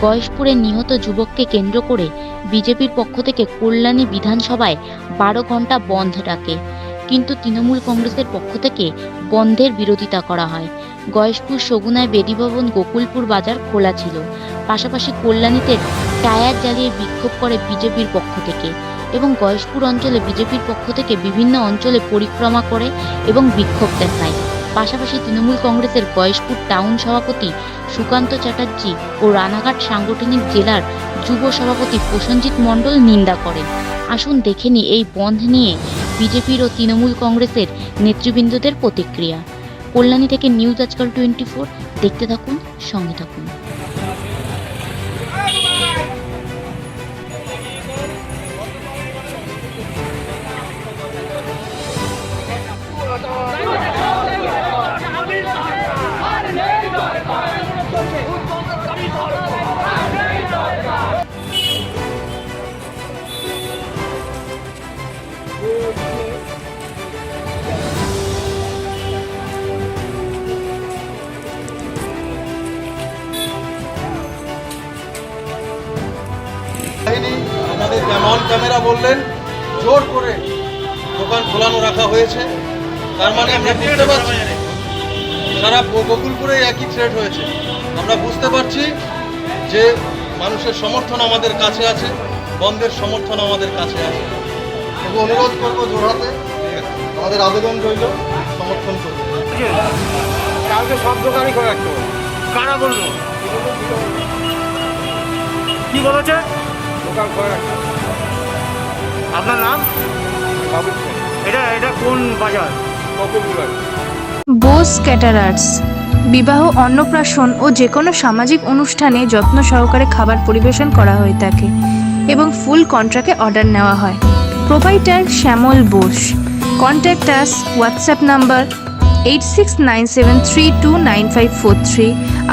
গয়েশপুরে নিহত যুবককে কেন্দ্র করে বিজেপির পক্ষ থেকে কল্যাণী বিধানসভায় বারো ঘণ্টা বন্ধ ডাকে। কিন্তু তৃণমূল কংগ্রেসের পক্ষ থেকে বন্ধের বিরোধিতা করা হয়। গয়েশপুর সগুনায় বেদিভবন গোকুলপুর বাজার খোলা ছিল। পাশাপাশি কল্যাণীতে টায়ার জ্বালিয়ে বিক্ষোভ করে বিজেপির পক্ষ থেকে এবং গয়েশপুর অঞ্চলে বিজেপির পক্ষ থেকে বিভিন্ন অঞ্চলে পরিক্রমা করে এবং বিক্ষোভ দেখায়। পাশাপাশি তৃণমূল কংগ্রেসের গয়েশপুর টাউন সভাপতি সুকান্ত চ্যাটার্জি ও রানাঘাট সাংগঠনিক জেলার যুব সভাপতি প্রসঞ্জিৎ মণ্ডল নিন্দা করেন। আসুন দেখে নি এই বন্ধ নিয়ে বিজেপির ও তৃণমূল কংগ্রেসের নেতৃবৃন্দদের প্রতিক্রিয়া। কল্যাণী থেকে নিউজ আজকাল টোয়েন্টি ফোর, দেখতে থাকুন, সঙ্গে থাকুন। ক্যামেরা বললেন জোর করে দোকান খোলানো রাখা হয়েছে। তার মানে আমরা বুঝতে পারছি। সারা গোকুলপুরে একই থ্রেট হয়েছে। আমরা বুঝতে পারছি যে মানুষের সমর্থন আমাদের কাছে আছে বন্ধের সমর্থন আমাদের কাছে আছে। তবু অনুরোধ করব জোরহাতে আমাদের আবেদন রইল সমর্থন করব। কালকে সব দোকানই খোলা রাখতে কারা বলল? কি বলেছে? দোকান খোলা রাখতে আপনার নাম? এটা এটা কোন বাজার? বোস ক্যাটারার্স। বিবাহ অন্নপ্রাশন ও যে কোনো সামাজিক অনুষ্ঠানে যত্ন সহকারে খাবার পরিবেশন করা হয়ে থাকে এবং ফুল কন্ট্রাক্টে অর্ডার নেওয়া হয়। Provider Shyamal Bose. Contact us WhatsApp number eight six nine seven three two nine five four three.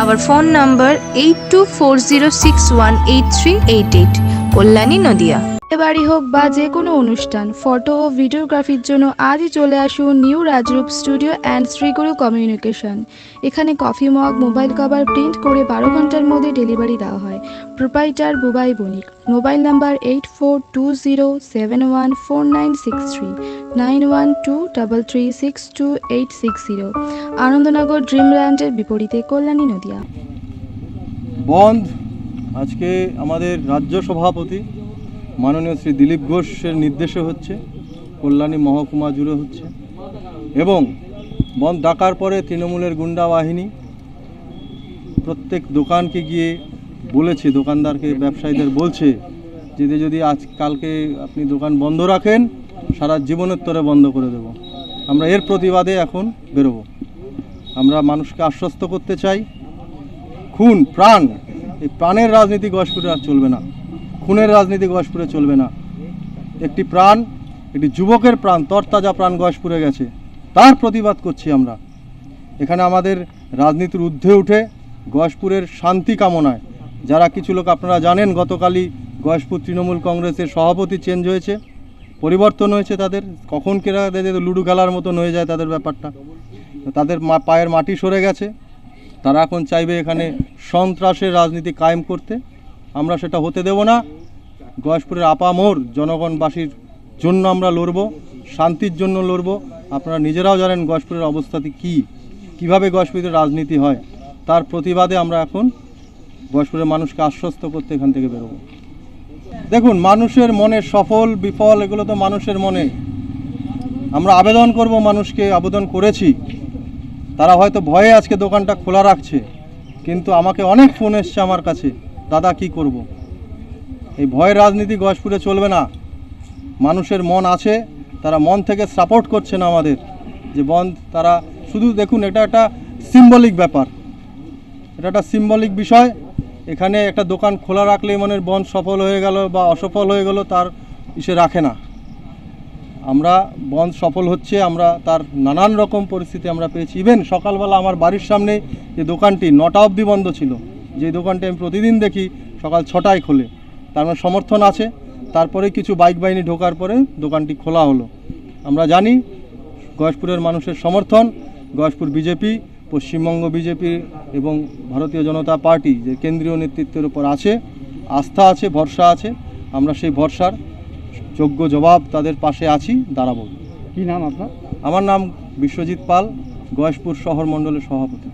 Our phone number eight two four zero six one eight three eight eight. Kalyani Nadia. বাড়ি হোক বা যে কোনো অনুষ্ঠান photo ও ভিডিওগ্রাফির জন্য আজই চলে আসুন new Rajrup studio and Shriguru communication এখানে coffee mug mobile cover print করে বারো ঘণ্টার মধ্যে ডেলিভারি দেওয়া হয়। Proprietor Bubai Banik. Mobile number eight four two zero seven one four nine six three nine one two double three six two eight six zero Anandanagar ড্রিমল্যান্ডের বিপরীতে কল্যাণী নদিয়া। বন্ধ। আজকে আমাদের রাজ্য সভাপতি মাননীয় শ্রী দিলীপ ঘোষের নির্দেশে হচ্ছে, কল্যাণী মহকুমা জুড়ে হচ্ছে, এবং বন্ধ ডাকার পরে তৃণমূলের গুন্ডা বাহিনী প্রত্যেক দোকানকে গিয়ে বলেছে, দোকানদারকে, ব্যবসায়ীদের বলছে যে যদি আজ কালকে আপনি দোকান বন্ধ রাখেন, সারা জীবনের বন্ধ করে দেব। আমরা এর প্রতিবাদে এখন বেরোবো। আমরা মানুষকে আশ্বস্ত করতে চাই। খুন, প্রাণ, এই প্রাণের রাজনীতি গসপুরে আর চলবে না। খুনের রাজনীতি গসপুরে চলবে না। একটি প্রাণ, একটি যুবকের প্রাণ, তরতাজা প্রাণ গসপুরে গেছে। তার প্রতিবাদ করছি আমরা। এখানে আমাদের রাজনীতির ঊর্ধ্বে উঠে গসপুরের শান্তি কামনায়। যারা কিছু লোক আপনারা জানেন, গতকালই গসপুর তৃণমূল কংগ্রেসের সভাপতি চেঞ্জ হয়েছে। পরিবর্তন হয়েছে তাদের। কখন কেরা তাদের লুডু খেলার মতন হয়ে যায় তাদের ব্যাপারটা। তাদের মা, পায়ের মাটি সরে গেছে। তারা এখন চাইবে এখানে সন্ত্রাসের রাজনীতি কায়েম করতে। আমরা সেটা হতে দেব না। গয়েশপুরের আপামোর জনগণবাসীর জন্য আমরা লড়ব, শান্তির জন্য লড়ব। আপনারা নিজেরাও জানেন গয়েশপুরের অবস্থাটি কী, কীভাবে গয়েশপুরের রাজনীতি হয়। তার প্রতিবাদে আমরা এখন গয়েশপুরের মানুষকে আশ্বস্ত করতে এখান থেকে বেরোবো। দেখুন, মানুষের মনে সফল, বিফল, এগুলো তো মানুষের মনে। আমরা আবেদন করব মানুষকে, আবেদন করেছি। তারা হয়তো ভয়ে আজকে দোকানটা খোলা রাখছে। কিন্তু আমাকে অনেক ফোন এসছে আমার কাছে। দাদা, কি করব। এই ভয়ের রাজনীতি গজপুরে চলবে না। মানুষের মন আছে, তারা মন থেকে সাপোর্ট করছে না আমাদের। যে বন্ধ তারা শুধু দেখুন, এটা একটা সিম্বলিক ব্যাপার। এটা একটা সিম্বলিক বিষয়। এখানে একটা দোকান খোলা রাখলে মানে বন্ধ সফল হয়ে গেল বা অসফল হয়ে গেল, তার ইসে রাখে না। আমরা বন্ধ সফল হচ্ছে, আমরা তার নানান রকম পরিস্থিতি আমরা পেয়েছি। ইভেন সকালবেলা আমার বাড়ির সামনে যে দোকানটি নটা অবধি বন্ধ ছিল যে দোকানটি আমি প্রতিদিন দেখি সকাল ছটায় খোলে। তার মানে সমর্থন আছে। তারপরে কিছু বাইক বাহিনী ঢোকার পরে দোকানটি খোলা হলো। আমরা জানি গয়েশপুরের মানুষের সমর্থন। গয়েশপুর বিজেপি পশ্চিমবঙ্গ বিজেপি এবং ভারতীয় জনতা পার্টি যে কেন্দ্রীয় নেতৃত্বের উপর আছে আস্থা আছে ভরসা আছে আমরা সেই ভরসার যোগ্য জবাব তাদের পাশে আছি দাঁড়াবো। কি নাম আপনার? আমার নাম বিশ্বজিৎ পাল গয়েশপুর শহর মণ্ডলের সভাপতি।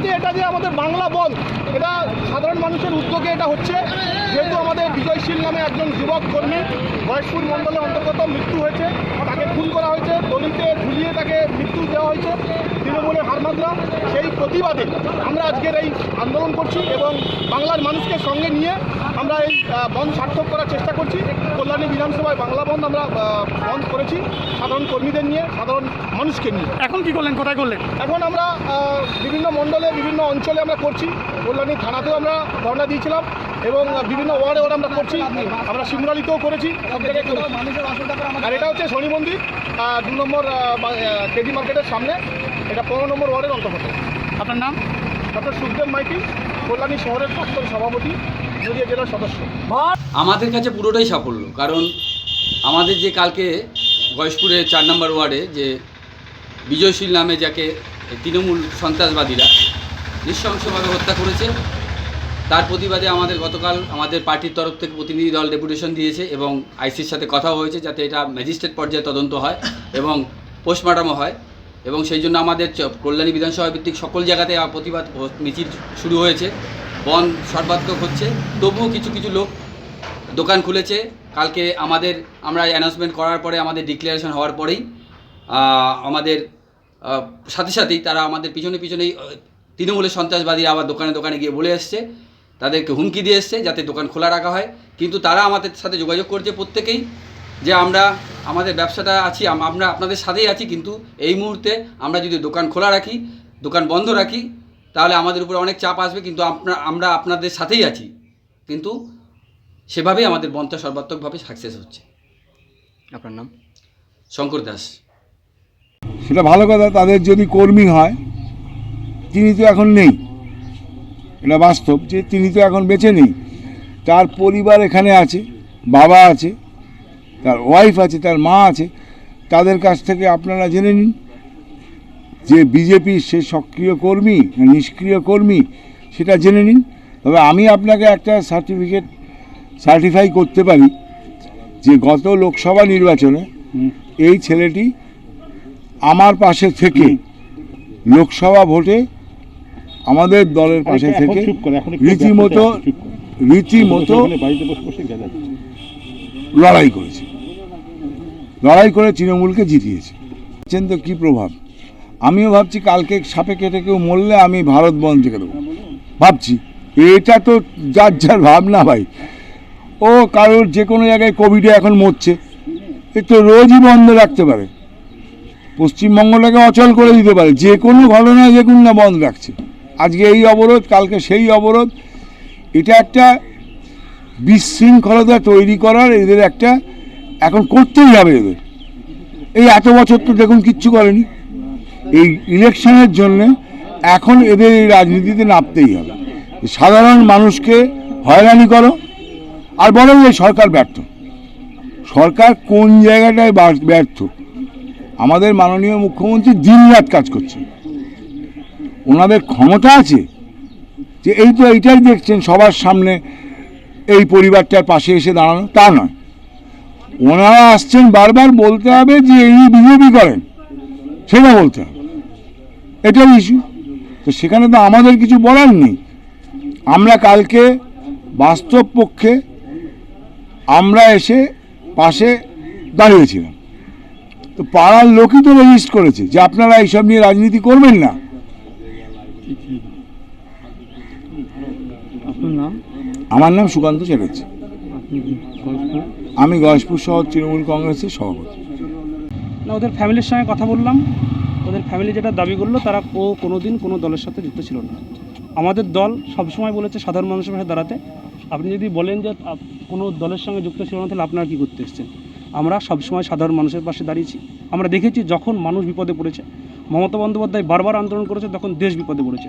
বলতে এটা যে আমাদের বাংলা বন্ধ এটা সাধারণ মানুষের উদ্যোগে এটা হচ্ছে। যেহেতু আমাদের বিজয়শীল নামে একজন যুবক কর্মী, বয়সপুর মণ্ডলে অন্তর্গত মৃত্যু হয়েছে, তাকে খুন করা হয়েছে, দলিতে ঝুলিয়ে তাকে মৃত্যু দেওয়া হয়েছে। তৃণমূলের হারমাদরা সেই প্রতিবাদে আমরা আজকের এই আন্দোলন করছি এবং বাংলার মানুষকে সঙ্গে নিয়ে আমরা এই বন্ধ সার্থক করার চেষ্টা করছি। কল্যাণী বিধানসভায় বাংলা বন্ধ আমরা বন্ধ করেছি সাধারণ কর্মীদের নিয়ে সাধারণ মানুষকে নিয়ে। এখন কি করলেন? কোথায় করলেন? এখন আমরা বিভিন্ন মণ্ডলে বিভিন্ন অঞ্চলে আমরা করছি। কল্যাণী থানাতেও আমরা ধর্ণা দিয়েছিলাম এবং বিভিন্ন ওয়ার্ডে ওয়ার্ডে আমরা করছি। আমরা সিমরালিতেও করেছি। সব জায়গায় আর এটা হচ্ছে শনি মন্দির দু নম্বর কেজি মার্কেটের সামনে। এটা পনেরো নম্বর ওয়ার্ডের অন্তর্গত। আপনার নাম? ডক্টর সুখদেব মাইতি কল্যাণী শহরের প্রাক্তন সভাপতি নদীয়া জেলার সদস্য। আমাদের কাছে পুরোটাই সাফল্য কারণ আমাদের যে কালকে গয়েশপুরের চার নম্বর ওয়ার্ডে যে বিজয়শীল নামে যাকে তৃণমূল সন্ত্রাসবাদীরা নৃশংসভাবে হত্যা করেছে তার প্রতিবাদে আমাদের গতকাল আমাদের পার্টির তরফ থেকে প্রতিনিধি দল ডেপুটেশন দিয়েছে এবং আইসির সাথে কথা হয়েছে যাতে এটা ম্যাজিস্ট্রেট পর্যায়ে তদন্ত হয় এবং পোস্টমর্টমও হয়। এবং সেই জন্য আমাদের কল্যাণী বিধানসভা ভিত্তিক সকল জায়গাতে প্রতিবাদ মিছিল শুরু হয়েছে। বন সর্বাত্মক হচ্ছে। তবুও কিছু কিছু লোক দোকান খুলেছে। কালকে আমাদের, আমরা অ্যানাউন্সমেন্ট করার পরে আমাদের ডিক্লারেশন হওয়ার পরেই আমাদের সাথে সাথেই তারা আমাদের পিছনে পিছনেই তৃণমূলের সন্ত্রাসবাদী আবার দোকানে দোকানে গিয়ে বলে এসছে। তাদেরকে হুমকি দিয়ে এসছে যাতে দোকান খোলা রাখা হয়। কিন্তু তারা আমাদের সাথে যোগাযোগ করছে প্রত্যেকেই যে আমরা আমাদের ব্যবসাটা আছি আমরা আপনাদের সাথেই আছি কিন্তু এই মুহূর্তে আমরা যদি দোকান খোলা রাখি দোকান বন্ধ রাখি তাহলে আমাদের উপরে অনেক চাপ আসবে কিন্তু আপনার আমরা আপনাদের সাথেই আছি। কিন্তু সেভাবেই আমাদের বনটা সর্বাত্মকভাবে সাকসেস হচ্ছে। আপনার নাম? শঙ্কর দাস। সেটা ভালো কথা তাদের যদি কর্মী হয় তিনি তো এখন নেই। এটা বাস্তব যে তিনি তো এখন বেঁচে নেই। তার পরিবার এখানে আছে বাবা আছে তার ওয়াইফ আছে তার মা আছে তাদের কাছ থেকে আপনারা জেনে নিন। যে বিজেপির সে সক্রিয় কর্মী নিষ্ক্রিয় কর্মী সেটা জেনে নিন। তবে আমি আপনাকে একটা সার্টিফিকেট সার্টিফাই করতে পারি যে গত লোকসভা নির্বাচনে এই ছেলেটি আমার পাশে থেকে লোকসভা ভোটে আমাদের দলের পাশে থেকে রীতিমতো রীতিমতো লড়াই করেছে। লড়াই করে তৃণমূলকে জিতিয়েছে। বুঝছেন তো কী প্রভাব? আমিও ভাবছি কালকে সাপে কেটে কেউ মরলে আমি ভারত বন্ধ থেকে দেবো। ভাবছি। এটা তো যার যার ভাবনা ভাই। ও কারোর যে কোনো জায়গায় কোভিডে এখন মরছে। এ তো রোজই বন্ধ রাখতে পারে। পশ্চিমবঙ্গটাকে অচল করে দিতে পারে। যে কোনো ঘটনায় যে কোনো না বন্ধ রাখছে। আজকে এই অবরোধ, কালকে সেই অবরোধ। এটা একটা বিশৃঙ্খলতা তৈরি করার এদের একটা এখন করতেই হবে এদের। এই এত বছর তো দেখুন কিচ্ছু করেনি। এই ইলেকশনের জন্য এখন এদের এই রাজনীতিতে নামতেই হবে। সাধারণ মানুষকে হয়রানি করো আর বলো যে সরকার ব্যর্থ। সরকার কোন জায়গাটায় ব্যর্থ? আমাদের মাননীয় মুখ্যমন্ত্রী দিনরাত কাজ করছে। ওনাদের ক্ষমতা আছে যে এই তো এইটাই দেখছেন সবার সামনে এই পরিবারটার পাশে এসে দাঁড়ানো। তা নয়। ওনারা আসছেন বারবার বলতে হবে যে এই বিজেপি করেন। সেটা বলতে হবে। এটাই ইস্যু তো সেখানে তো আমাদের কিছু বলার নেই। আমরা কালকে বাস্তব পক্ষে আমরা এসে পাশে দাঁড়িয়েছিলাম। তো পাড়ার লোকই তো রেজিস্ট করেছে যে আপনারা এইসব নিয়ে রাজনীতি করবেন না। আমার নাম সুকান্ত চ্যাটার্জি। আমি গয়েশপুর শহর তৃণমূল কংগ্রেসের সভাপতি। না, ওদের ফ্যামিলির সঙ্গে কথা বললাম। ওদের ফ্যামিলি যেটা দাবি করল, তারা ও কোনো দিন কোনো দলের সাথে যুক্ত ছিল না। আমাদের দল সবসময় বলেছে সাধারণ মানুষের পাশে দাঁড়াতে। আপনি যদি বলেন যে কোনো দলের সঙ্গে যুক্ত ছিল না, তাহলে আপনারা কী করতে এসেছেন? আমরা সবসময় সাধারণ মানুষের পাশে দাঁড়িয়েছি। আমরা দেখেছি যখন মানুষ বিপদে পড়েছে, মমতা বন্দ্যোপাধ্যায় বারবার আন্দোলন করেছে, তখন দেশ বিপদে পড়েছে।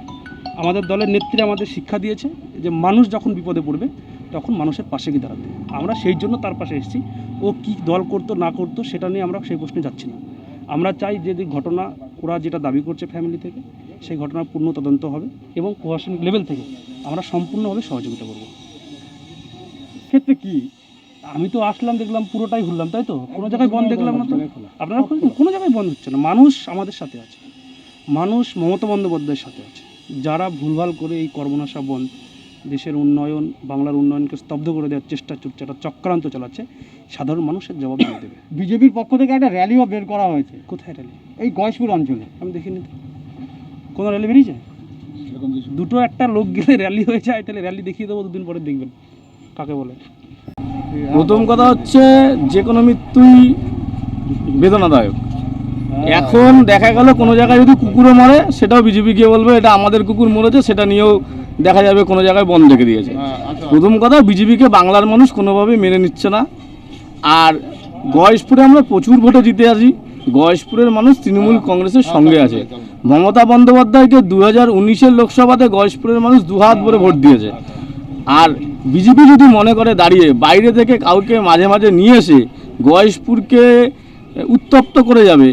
আমাদের দলের নেত্রী আমাদের শিক্ষা দিয়েছে যে মানুষ যখন বিপদে পড়বে তখন মানুষের পাশে গিয়ে দাঁড়াতে। আমরা সেই জন্য তার পাশে এসেছি। ও কি দল করতো না করতো সেটা নিয়ে আমরা সেই প্রশ্নে যাচ্ছি না। আমরা চাই যে যে ঘটনা ওরা যেটা দাবি করছে ফ্যামিলি থেকে সেই ঘটনার পূর্ণ তদন্ত হবে এবং প্রশাসনিক লেভেল থেকে আমরা সম্পূর্ণভাবে সহযোগিতা করব। ক্ষেত্রে কি? আমি তো আসলাম দেখলাম পুরোটাই ঘুরলাম তাই তো? কোনো জায়গায় বন্ধ দেখলাম না তো? আপনারা কোনো জায়গায় বন্ধ হচ্ছে না। মানুষ আমাদের সাথে আছে। মানুষ মমতা বন্দ্যোপাধ্যায়ের সাথে আছে। যারা ভুলভাল করে এই কর্মনাশা বন্ধ দেশের উন্নয়ন বাংলার উন্নয়নকে স্তব্ধ করে দেওয়ার চেষ্টা চলছে একটা চক্রান্ত চালাচ্ছে সাধারণ মানুষের জবাব দিয়ে দেবে। বিজেপির পক্ষ থেকে একটা র্যালিও বের করা হয়েছে। কোথায় র্যালি? এই গয়েশপুর অঞ্চলে। আমি দেখিনি কোনো র্যালি বেরিয়েছে? দুটো একটা লোক গেলে র্যালি হয়ে যায় তাহলে র্যালি দেখিয়ে দেবো দুদিন পরে দেখবেন কাকে বলে। প্রথম কথা হচ্ছে যে কোনো মৃত্যুই বেদনাদায়ক। এখন দেখা গেল কোনো জায়গায় যদি কুকুরও মরে সেটাও বিজেপি গিয়ে বলবে এটা আমাদের কুকুর মরেছে সেটা নিয়েও দেখা যাবে কোনো জায়গায় বন্ধ রেখে দিয়েছে। প্রথম কথা বিজেপিকে বাংলার মানুষ কোনোভাবেই মেনে নিচ্ছে না। আর গয়েশপুরে আমরা প্রচুর ভোটে জিতে আসি। গয়েশপুরের মানুষ তৃণমূল কংগ্রেসের সঙ্গে আছে। মমতা বন্দ্যোপাধ্যায়কে দু হাজার উনিশের লোকসভাতে গয়েশপুরের মানুষ দুহাত ভরে ভোট দিয়েছে। আর বিজেপি যদি মনে করে দাঁড়িয়ে বাইরে থেকে কাউকে মাঝে মাঝে নিয়ে এসে গয়েশপুরকে উত্তপ্ত করে যাবে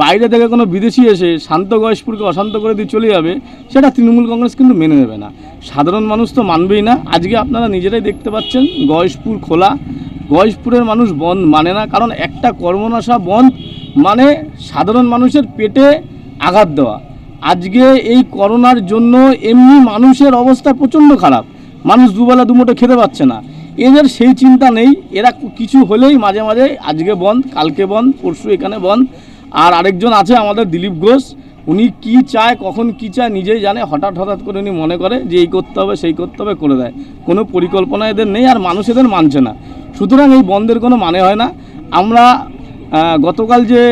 বাইরে থেকে কোনো বিদেশি এসে শান্ত গয়েশপুরকে অশান্ত করে দিয়ে চলে যাবে, সেটা তৃণমূল কংগ্রেস কিন্তু মেনে নেবে না। সাধারণ মানুষ তো মানবেই না। আজকে আপনারা নিজেরাই দেখতে পাচ্ছেন, গয়েশপুর খোলা। গয়েশপুরের মানুষ বন্ধ মানে না, কারণ একটা কর্মনাশা বন্ধ মানে সাধারণ মানুষের পেটে আঘাত দেওয়া। আজকে এই করোনার জন্য এমনি মানুষের অবস্থা প্রচণ্ড খারাপ। মানুষ দুবেলা দুমুঠো খেতে পাচ্ছে না। এদের সেই চিন্তা নেই। এরা কিছু হলেই মাঝে মাঝে আজকে বন্ধ কালকে বন্ধ পরশু এখানে বন্ধ আর আরেকজন আছে আমাদের দিলীপ ঘোষ। উনি কি চায়, কখন কি চায় নিজেই জানে। হঠাৎ হঠাৎ করে উনি মনে করে যে এই করতে হবে, সেই করতে হবে করে দেয়। কোনো পরিকল্পনা এদের নেই আর মানুষ এদের মানছে না। সুতরাং এই বন্ধের কোনো মানে হয় না। আমরা গতকাল যে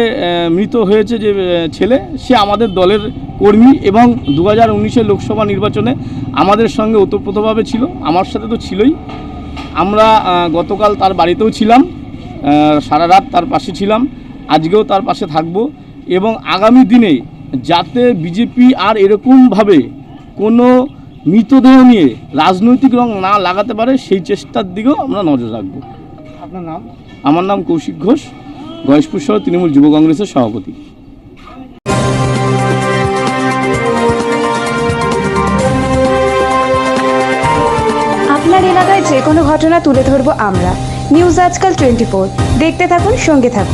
মৃত হয়েছে যে ছেলে, সে আমাদের দলের কর্মী এবং দু হাজার লোকসভা নির্বাচনে আমাদের সঙ্গে ওতপ্রোতভাবে ছিল। আমার সাথে তো ছিলই। আমরা গতকাল তার বাড়িতেও ছিলাম। সারা রাত তার পাশে ছিলাম। আজকেও তার পাশে থাকব এবং আগামী দিনে যাতে বিজেপি আর এরকমভাবে কোনো মৃতদেহ নিয়ে রাজনৈতিক রং না লাগাতে পারে সেই চেষ্টার দিকেও আমরা নজর রাখব। আপনার নাম? আমার নাম কৌশিক ঘোষ গয়েশপুর শহর তৃণমূল যুব কংগ্রেসের সভাপতি। আপনার এলাকায় যে কোনো ঘটনা তুলে ধরবো আমরা। নিউজ আজকাল টোয়েন্টি ফোর। দেখতে থাকুন সঙ্গে থাকুন।